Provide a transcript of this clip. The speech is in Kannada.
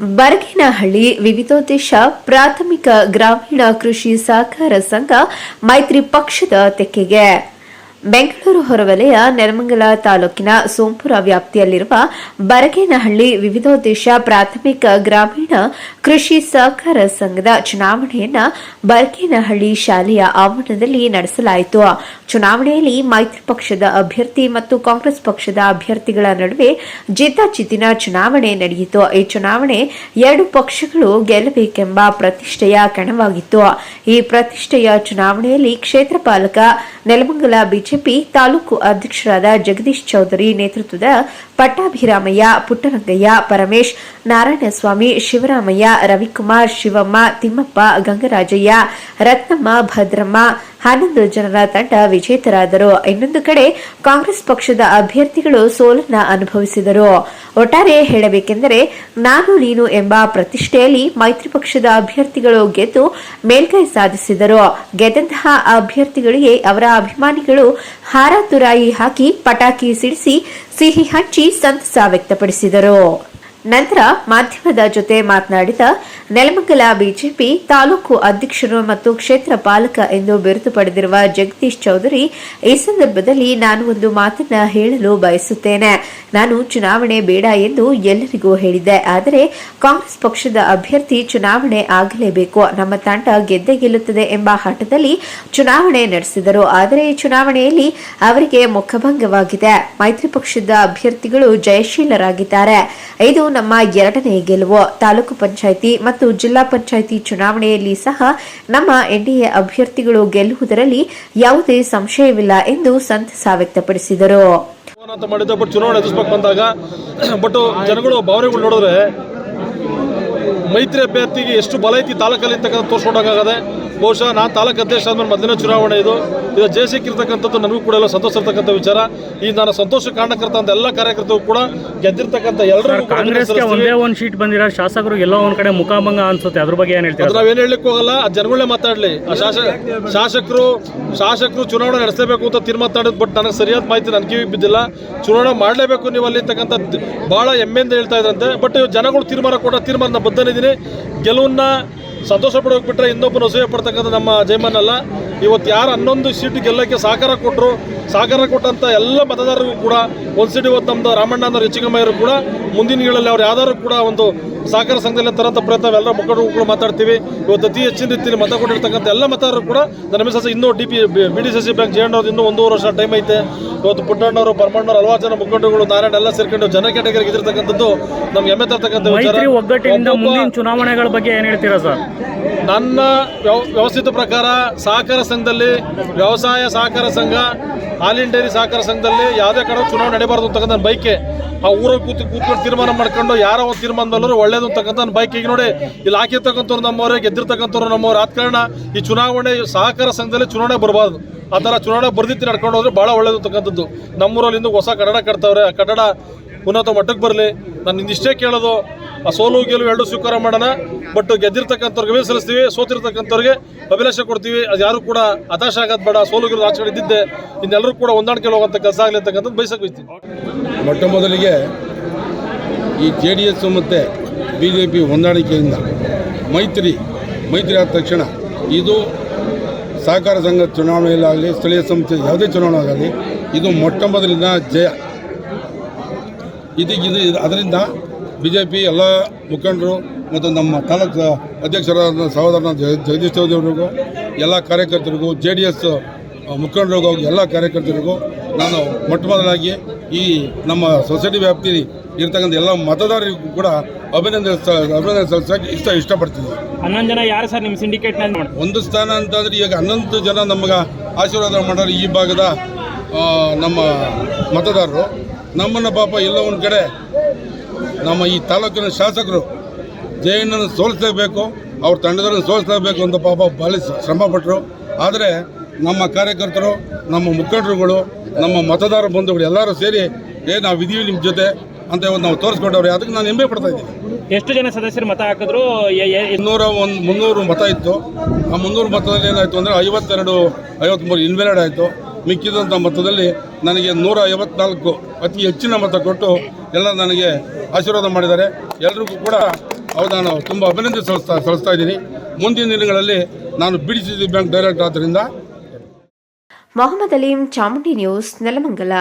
ಬರಗಿನಹಳ್ಳಿ ವಿವಿಧೋದ್ದೇಶ ಪ್ರಾಥಮಿಕ ಗ್ರಾಮೀಣ ಕೃಷಿ ಸಹಕಾರ ಸಂಘ ಮೈತ್ರಿ ಪಕ್ಷದ ತೆಕ್ಕೆಗೆ. ಬೆಂಗಳೂರು ಹೊರವಲಯ ನೆರಮಂಗಲ ತಾಲೂಕಿನ ಸೋಂಪುರ ವ್ಯಾಪ್ತಿಯಲ್ಲಿರುವ ಬರಗೇನಹಳ್ಳಿ ವಿವಿಧೋದ್ದೇಶ ಪ್ರಾಥಮಿಕ ಗ್ರಾಮೀಣ ಕೃಷಿ ಸಹಕಾರ ಸಂಘದ ಚುನಾವಣೆಯನ್ನ ಬರಗೇನಹಳ್ಳಿ ಶಾಲೆಯ ಆವರಣದಲ್ಲಿ ನಡೆಸಲಾಯಿತು. ಚುನಾವಣೆಯಲ್ಲಿ ಮೈತ್ರಿ ಪಕ್ಷದ ಅಭ್ಯರ್ಥಿ ಮತ್ತು ಕಾಂಗ್ರೆಸ್ ಪಕ್ಷದ ಅಭ್ಯರ್ಥಿಗಳ ನಡುವೆ ಜಿದ್ದಾಜಿದ್ದಿನ ಚುನಾವಣೆ ನಡೆಯಿತು. ಈ ಚುನಾವಣೆ ಎರಡು ಪಕ್ಷಗಳು ಗೆಲ್ಲಬೇಕೆಂಬ ಪ್ರತಿಷ್ಠೆಯ ಕಣವಾಗಿತ್ತು. ಈ ಪ್ರತಿಷ್ಠೆಯ ಚುನಾವಣೆಯಲ್ಲಿ ಕ್ಷೇತ್ರ ಪಾಲಕ ನೆಲಮಂಗಲ ಬಿಜೆಪಿ ತಾಲೂಕು ಅಧ್ಯಕ್ಷರಾದ ಜಗದೀಶ್ ಚೌಧರಿ ನೇತೃತ್ವದ ಪಟ್ಟಾಭಿರಾಮಯ್ಯ, ಪುಟ್ಟರಂಗಯ್ಯ, ಪರಮೇಶ್, ನಾರಾಯಣಸ್ವಾಮಿ, ಶಿವರಾಮಯ್ಯ, ರವಿಕುಮಾರ್, ಶಿವಮ್ಮ, ತಿಮ್ಮಪ್ಪ, ಗಂಗರಾಜಯ್ಯ, ರತ್ನಮ್ಮ, ಭದ್ರಮ್ಮ ಹನ್ನೊಂದು ಜನರ ತಂಡ ವಿಜೇತರಾದರು. ಇನ್ನೊಂದು ಕಡೆ ಕಾಂಗ್ರೆಸ್ ಪಕ್ಷದ ಅಭ್ಯರ್ಥಿಗಳು ಸೋಲನ್ನ ಅನುಭವಿಸಿದರು. ಒಟ್ಟಾರೆ ಹೇಳಬೇಕೆಂದರೆ ನಾನು ನೀನು ಎಂಬ ಪ್ರತಿಷ್ಠೆಯಲ್ಲಿ ಮೈತ್ರಿ ಪಕ್ಷದ ಅಭ್ಯರ್ಥಿಗಳು ಗೆದ್ದು ಮೇಲ್ಕೈ ಸಾಧಿಸಿದರು. ಗೆದ್ದಂತಹ ಅಭ್ಯರ್ಥಿಗಳಿಗೆ ಅವರ ಅಭಿಮಾನಿಗಳು ಹಾರ ಹಾಕಿ ಪಟಾಕಿ ಸಿಡಿಸಿ ಸಿಹಿ ಹಂಚಿ ಸಂತಸ ವ್ಯಕ್ತಪಡಿಸಿದರು. ನಂತರ ಮಾಧ್ಯಮದ ಜೊತೆ ಮಾತನಾಡಿದ ನೆಲಮಂಗಲ ಬಿಜೆಪಿ ತಾಲೂಕು ಅಧ್ಯಕ್ಷರು ಮತ್ತು ಕ್ಷೇತ್ರ ಪಾಲಕ ಎಂದು ಬಿರುದು ಪಡೆದಿರುವ ಜಗದೀಶ್ ಚೌಧರಿ, ಈ ಸಂದರ್ಭದಲ್ಲಿ ನಾನು ಒಂದು ಮಾತನ್ನ ಹೇಳಲು ಬಯಸುತ್ತೇನೆ. ನಾನು ಚುನಾವಣೆ ಬೇಡ ಎಂದು ಎಲ್ಲರಿಗೂ ಹೇಳಿದ್ದೆ. ಆದರೆ ಕಾಂಗ್ರೆಸ್ ಪಕ್ಷದ ಅಭ್ಯರ್ಥಿ ಚುನಾವಣೆ ಆಗಲೇಬೇಕು. ನಮ್ಮ ತಂಡ ಗೆದ್ದೆ ಗೆಲ್ಲುತ್ತದೆ ಎಂಬ ಹಠದಲ್ಲಿ ಚುನಾವಣೆ ನಡೆಸಿದರು. ಆದರೆ ಚುನಾವಣೆಯಲ್ಲಿ ಅವರಿಗೆ ಮುಖಭಂಗವಾಗಿದೆ. ಮೈತ್ರಿ ಪಕ್ಷದ ಅಭ್ಯರ್ಥಿಗಳು ಜಯಶೀಲರಾಗಿದ್ದಾರೆ. ಇದು ನಮ್ಮ ಎರಡನೇ ಗೆಲುವು ತಾಲೂಕು ಪಂಚಾಯಿತಿ ಮತ್ತು ಜಿಲ್ಲಾ ಪಂಚಾಯಿತಿ ಚುನಾವಣೆಯಲ್ಲಿ ಸಹ ನಮ್ಮ ಎನ್ಡಿಎ ಅಭ್ಯರ್ಥಿಗಳು ಗೆಲ್ಲುವುದರಲ್ಲಿ ಯಾವುದೇ ಸಂಶಯವಿಲ್ಲ ಎಂದು ಸಂತಸ ವ್ಯಕ್ತಪಡಿಸಿದರು. ಬಂದಾಗ, ಬಟ್ ಜನಗಳು ಭಾವನೆಗಳು ಮೈತ್ರಿ ಅಭ್ಯರ್ಥಿಗೆ ಎಷ್ಟು ಬಲ ಐತಿ ತಾಲೂಕಲ್ಲಿ ತೋರಿಸ್ಕೊಂಡಾಗದೆ ಬಹುಶಃ ನಾನು ತಾಲೂಕು ಅಧ್ಯಕ್ಷ ಆದಮೇಲೆ ಮೊದಲನೇ ಚುನಾವಣೆ ಇದು. ಇದು ಜೆ ಸಿ ಇರ್ತಕ್ಕಂಥದ್ದು ನನಗೂ ಕೂಡ ಎಲ್ಲ ಸಂತೋಷ ಇರ್ತಕ್ಕಂಥ ವಿಚಾರ. ಈ ನಾನು ಸಂತೋಷ ಕಾರಣಕರ್ತ ಅಂತ ಎಲ್ಲ ಕಾರ್ಯಕರ್ತರು ಕೂಡ ಗೆದ್ದಿರ್ತಕ್ಕಂಥ ಎಲ್ಲರೂ ಕಾಂಗ್ರೆಸ್ ಒಂದೇ ಒಂದು ಶೀಟ್ ಬಂದಿರೋ? ಶಾಸಕರು ಎಲ್ಲ ಒಂದ್ ಕಡೆ ಮುಖಾಭಂಗ ಅನ್ಸುತ್ತೆ. ಅದ್ರ ಬಗ್ಗೆ ಏನ್ ಹೇಳ್ತೀವಿ ಹೇಳ್ತೀರಾ ನಾವೇನು ಹೇಳಲಿಕ್ಕೆ ಹೋಗಲ್ಲ ಆ ಜನಗಳೇ ಮಾತಾಡಲಿ. ಆ ಶಾಸಕ ಶಾಸಕರು ಶಾಸಕರು ಚುನಾವಣೆ ನಡೆಸಲೇಬೇಕು ಅಂತ ತೀರ್ಮಾನ ಮಾಡಿದ್ ಬಟ್ ನನಗೆ ಸರಿಯಾದ ಮಾಹಿತಿ ನನ್ನ ಕಿವಿಗೆ ಬಿದ್ದಿಲ್ಲ. ಚುನಾವಣೆ ಮಾಡಲೇಬೇಕು ನೀವು ಅಲ್ಲಿ ಇರ್ತಕ್ಕಂಥ ಭಾಳ ಹೆಮ್ಮೆಯಿಂದ ಹೇಳ್ತಾ ಇದ್ರಂತೆ. ಬಟ್ ಜನಗಳು ತೀರ್ಮಾನ ಕೊಟ್ಟ ತೀರ್ಮಾನ ಬದ್ಧನಿದ್ದೀನಿ. ಗೆಲುವನ್ನ ಸಂತೋಷ ಪಡೋಕೆ ಬಿಟ್ಟರೆ ಇನ್ನೊಬ್ಬನ ಅಸೂಯೆ ಪಡ್ತಕ್ಕಂಥ ನಮ್ಮ ಜಯಮನ್ನಲ್ಲ ಇವತ್ತು ಯಾರು ಹನ್ನೊಂದು ಸೀಟ್ ಗೆಲ್ಲಕ್ಕೆ ಸಹಕಾರ ಕೊಟ್ಟರು ಸಹಕಾರ ಕೊಟ್ಟಂಥ ಎಲ್ಲ ಮತದಾರರಿಗೂ ಕೂಡ, ಒಂದು ಸೀಟ್ ಇವತ್ತು ನಮ್ಮದು ರಾಮಣ್ಣ ಅಂದ್ರೆ ಹೆಚ್ಚಿಗಮ್ಮಯ್ಯರು ಕೂಡ, ಮುಂದಿನ ದಿನಗಳಲ್ಲಿ ಅವ್ರು ಯಾವ್ದಾದ್ರು ಕೂಡ ಒಂದು ಸಹಕಾರ ಸಂಘದಲ್ಲಿ ತರಂತ ಪ್ರಯತ್ನ ಎಲ್ಲರ ಮುಖಂಡರು ಕೂಡ ಮಾತಾಡ್ತೀವಿ. ಇವತ್ತು ಅತಿ ಹೆಚ್ಚಿನ ರೀತಿಯಲ್ಲಿ ಮತ ಕೊಟ್ಟಿರ್ತಕ್ಕಂಥ ಎಲ್ಲ ಮತದಾರರು ಕೂಡ ನನ್ನ ಎಸ್ ಇನ್ನೂ D P B D C C bank ಜೆಂಡವ್ರದ್ದು ಇನ್ನೂ ಒಂದೂವರೆ ವರ್ಷ ಟೈಮ್ ಐತೆ. ಇವತ್ತು ಪುಟ್ಟಣ್ಣವರು ಪರಮಣ್ಣವ್ರು ಹಲವಾರು ಜನ ಮುಖಂಡರುಗಳು ನಾರಾಯಣ ಎಲ್ಲ ಸೇರ್ಕೊಂಡು ಜನ ಕ್ಯಾಟಗರಿಗೆ ಇದಿರ್ತಕ್ಕಂಥದ್ದು ನಮ್ಗೆ ಹೆಮ್ಮೆ ತರ್ತಕ್ಕಂಥ ಒಗ್ಗಟ್ಟಿನಿಂದ ಮುಂದಿನ ಚುನಾವಣೆಗಳ ಬಗ್ಗೆ ಏನ್ ಹೇಳ್ತೀರಾ ಸರ್? ನನ್ನ ವ್ಯವ- ವ್ಯವಸ್ಥಿತ ಪ್ರಕಾರ ಸಹಕಾರ ಸಂಘದಲ್ಲಿ ವ್ಯವಸಾಯ ಸಹಕಾರ ಸಂಘ ಹಾಲಿನ ಡೈರಿ ಸಹಕಾರ ಸಂಘದಲ್ಲಿ ಯಾವುದೇ ಕಡೆ ಚುನಾವಣೆ ನಡೆಯಬಾರ್ದು ಅಂತಕ್ಕಂಥ ನನ್ನ ಬೈಕೆ ಆ ಊರಲ್ಲಿ ಕೂತು ಕೂತ್ಕೊಂಡು ತೀರ್ಮಾನ ಮಾಡ್ಕೊಂಡು ಯಾರೋ ಒಂದು ತೀರ್ಮಾನ ಮೇಲೂ ಒಳ್ಳೇದು ಅಂತಕ್ಕಂಥ ನನ್ನ ಬೈಕ್ ಈಗ ನೋಡಿ ಇಲ್ಲಿ ಹಾಕಿರ್ತಕ್ಕಂಥವ್ರು ನಮ್ಮವರೇ, ಗೆದ್ದಿರ್ತಕ್ಕಂಥವ್ರು ನಮ್ಮವ್ರು ಆದ ಕಾರಣ ಈ ಚುನಾವಣೆ ಸಹಕಾರ ಸಂಘದಲ್ಲಿ ಚುನಾವಣೆ ಬರಬಾರ್ದು. ಆ ಥರ ಚುನಾವಣೆ ಬರ್ದಿತ್ತು ನಡ್ಕೊಂಡು ಹೋದ್ರೆ ಭಾಳ ಒಳ್ಳೇದು ಅಂತಕ್ಕಂಥದ್ದು. ನಮ್ಮೂರಲ್ಲಿ ಇಂದು ಹೊಸ ಕಟ್ಟಡ ಕಟ್ತವ್ರೆ. ಆ ಕಟ್ಟಡ ಉನ್ನತ ಮಟ್ಟಕ್ಕೆ ಬರಲಿ. ನಾನು ಇಂದಿಷ್ಟೇ ಕೇಳೋದು ಆ ಸೋಲು ಗೆಲುವು ಎರಡು ಸ್ವೀಕಾರ ಮಾಡೋಣ. ಬಟ್ ಗೆದ್ದಿರ್ತಕ್ಕಂಥವ್ರಿಗೆ ಸಲ್ಲಿಸ್ತೀವಿ ಸೋತಿರ್ತಕ್ಕಂಥವ್ರಿಗೆ ಅಭಿಲಾಷೆ ಕೊಡ್ತೀವಿ. ಅದು ಯಾರು ಕೂಡ ಹತಾಶ ಆಗೋದು ಬೇಡ. ಸೋಲು ಗೆಲುವು ಆಚರಣೆ ಇದ್ದಿದ್ದೆ ಇನ್ನೆಲ್ಲರೂ ಕೂಡ ಹೊಂದಾಣಿಕೆ ಹೋಗುವಂಥ ಕೆಲಸ ಆಗಲಿ ಅಂತಕ್ಕಂಥದ್ದು ಬಯಸಕ್ಕೆ ಬಯಸ್ತೀವಿ ಮೊಟ್ಟ ಮೊದಲಿಗೆ ಈ ಜೆ ಡಿ ಎಸ್ ಮತ್ತು ಬಿ ಜೆ ಪಿ ಹೊಂದಾಣಿಕೆಯಿಂದ ಮೈತ್ರಿ ಮೈತ್ರಿ ಆದ ತಕ್ಷಣ ಇದು ಸಹಕಾರ ಸಂಘ ಚುನಾವಣೆಯಲ್ಲಾಗಲಿ, ಸ್ಥಳೀಯ ಸಂಸ್ಥೆ ಯಾವುದೇ ಚುನಾವಣೆ ಆಗಲಿ ಇದು ಮೊಟ್ಟ ಮೊದಲಿನ ಜಯ. ಇದಕ್ಕೆ ಇದು ಇದು- ಅದರಿಂದ ಬಿ ಜೆ ಪಿ ಎಲ್ಲ ಮುಖಂಡರು ಮತ್ತು ನಮ್ಮ ತಾಲೂಕು ಅಧ್ಯಕ್ಷರಾದ ಸಹೋದರನ ಜಗ- ಜಗದೀಶ್ ಚೌಧರಿಗೂ ಎಲ್ಲ ಕಾರ್ಯಕರ್ತರಿಗೂ ಜೆ ಡಿ ಎಸ್ ಮುಖಂಡರಿಗೂ ಎಲ್ಲ ಕಾರ್ಯಕರ್ತರಿಗೂ ನಾನು ಮೊಟ್ಟ ಮೊದಲಾಗಿ ಈ ನಮ್ಮ ಸೊಸೈಟಿ ವ್ಯಾಪ್ತಿಯಲ್ಲಿ ಇರ್ತಕ್ಕಂಥ ಎಲ್ಲ ಮತದಾರರಿಗೂ ಕೂಡ ಅಭಿನಂದನೆ ಅಭಿನಂದನೆ ಸಲ್ಲಿಸೋಕೆ ಇಷ್ಟ ಇಷ್ಟಪಡ್ತೀನಿ. ಹನ್ನೊಂದು ಜನ ಯಾರು ಸರ್ ನಿಮ್ಮ ಸಿಂಡಿಕೇಟ್ ಒಂದು ಸ್ಥಾನ ಅಂತಂದ್ರೆ ಈಗ ಹನ್ನೊಂದು ಜನ ನಮಗೆ ಆಶೀರ್ವಾದ ಮಾಡೋರು ಈ ಭಾಗದ ನಮ್ಮ ಮತದಾರರು. ನಮ್ಮನ್ನು ಪಾಪ ಎಲ್ಲ ಒಂದು ಕಡೆ ನಮ್ಮ ಈ ತಾಲೂಕಿನ ಶಾಸಕರು ಜಯಣ್ಣನ ಸೋಲಿಸಲೇಬೇಕು ಅವ್ರ ತಂಡದವ್ರನ್ನ ಸೋಲಿಸಲೇಬೇಕು ಅಂತ ಪಾಪ ಭಾಳ ಶ್ರಮಪಟ್ಟರು ಆದರೆ ನಮ್ಮ ಕಾರ್ಯಕರ್ತರು ನಮ್ಮ ಮುಖಂಡರುಗಳು ನಮ್ಮ ಮತದಾರ ಬಂಧುಗಳು ಎಲ್ಲರೂ ಸೇರಿ ಏ ನಾವು ಇದೀವಿ ನಿಮ್ಮ ಜೊತೆ ಅಂತ ಒಂದು ನಾವು ತೋರಿಸ್ಕೊಂಡವ್ರೆ ಅದಕ್ಕೆ ನಾನು ಹೆಮ್ಮೆ ಪಡ್ತಾ ಇದ್ದೀನಿ. ಎಷ್ಟು ಜನ ಸದಸ್ಯರು ಮತ ಹಾಕಿದ್ರು? ಇನ್ನೂರ ಒಂದು ಮುನ್ನೂರು ಮತ ಇತ್ತು. ಆ ಮುನ್ನೂರು ಮತದಲ್ಲಿ ಏನಾಯಿತು ಅಂದರೆ ಐವತ್ತೆರಡು ಐವತ್ತ್ಮೂರು ಇನ್ವೆಲಡ್ ಆಯಿತು. ಮಿಕ್ಕಿದಂಥ ಮತದಲ್ಲಿ ನನಗೆ ನೂರ ಐವತ್ನಾಲ್ಕು ಅತಿ ಹೆಚ್ಚಿನ ಮತ ಕೊಟ್ಟು ಎಲ್ಲ ನನಗೆ ಆಶೀರ್ವಾದ ಮಾಡಿದ್ದಾರೆ. ಎಲ್ರಿಗೂ ಕೂಡ ಅವ್ರು ನಾನು ತುಂಬ ಅಭಿನಂದನೆ ಸಲ್ಲಿಸ್ತಾ ಸಲ್ಲಿಸ್ತಾ ಇದ್ದೀನಿ. ಮುಂದಿನ ದಿನಗಳಲ್ಲಿ ನಾನು ಬಿ ಬ್ಯಾಂಕ್ ಡೈರೆಕ್ಟರ್ ಆದ್ದರಿಂದ ಮೊಹಮ್ಮದ್ ಅಲೀಂ ಚಾಮುಂಡಿ ನ್ಯೂಸ್ ನೆಲಮಂಗಲ.